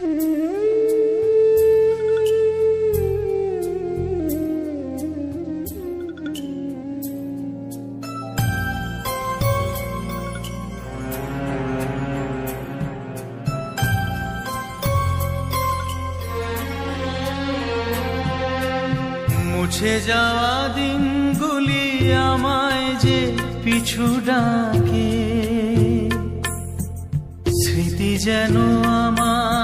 মুছে যাওয়া দিনগুলি আমায় যে পিছু ডাকে স্মৃতি যেন আমার